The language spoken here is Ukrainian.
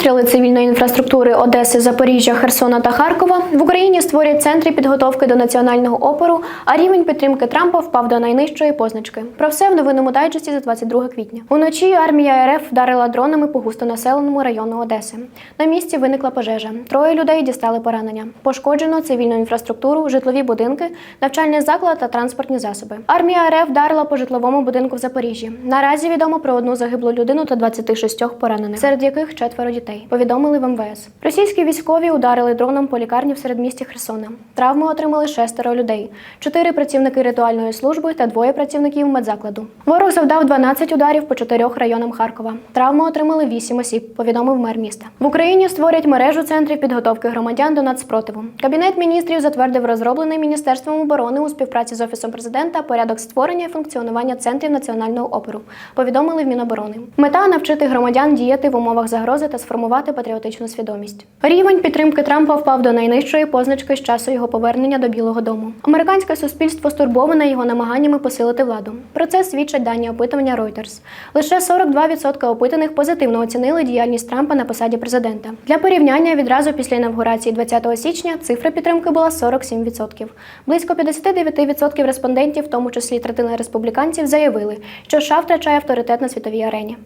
обстріли цивільної інфраструктури Одеси, Запоріжжя, Херсона та Харкова в Україні створять центри підготовки до національного опору, а рівень підтримки Трампа впав до найнижчої позначки. Про все в новинному дайджесті за 22 квітня. Уночі армія РФ вдарила дронами по густонаселеному району Одеси. На місці виникла пожежа. Троє людей дістали поранення. Пошкоджено цивільну інфраструктуру, житлові будинки, навчальний заклад та транспортні засоби. Армія РФ вдарила по житловому будинку в Запоріжжі. Наразі відомо про одну загиблу людину та 26 поранених, серед яких четверо дітей. Повідомили в МВС. Російські військові ударили дроном по лікарні в середмісті Херсона. Травми отримали шестеро людей: чотири працівники ритуальної служби та двоє працівників медзакладу. Ворог завдав 12 ударів по чотирьох районам Харкова. Травми отримали 8 осіб. Повідомив мер міста. В Україні створять мережу центрів підготовки громадян до нацспротиву. Кабінет міністрів затвердив розроблений міністерством оборони у співпраці з офісом президента порядок створення і функціонування центрів національного опору. Повідомили в Міноборони. Мета навчити громадян діяти в умовах загрози та сформувати патріотичну свідомість. Рівень підтримки Трампа впав до найнижчої позначки з часу його повернення до Білого Дому. Американське суспільство стурбоване його намаганнями посилити владу. Про це свідчать дані опитування Reuters. Лише 42% опитаних позитивно оцінили діяльність Трампа на посаді президента. Для порівняння відразу після інавгурації 20 січня цифра підтримки була 47%. Близько 59% респондентів, в тому числі третина республіканців, заявили, що США втрачає авторитет на світовій арені.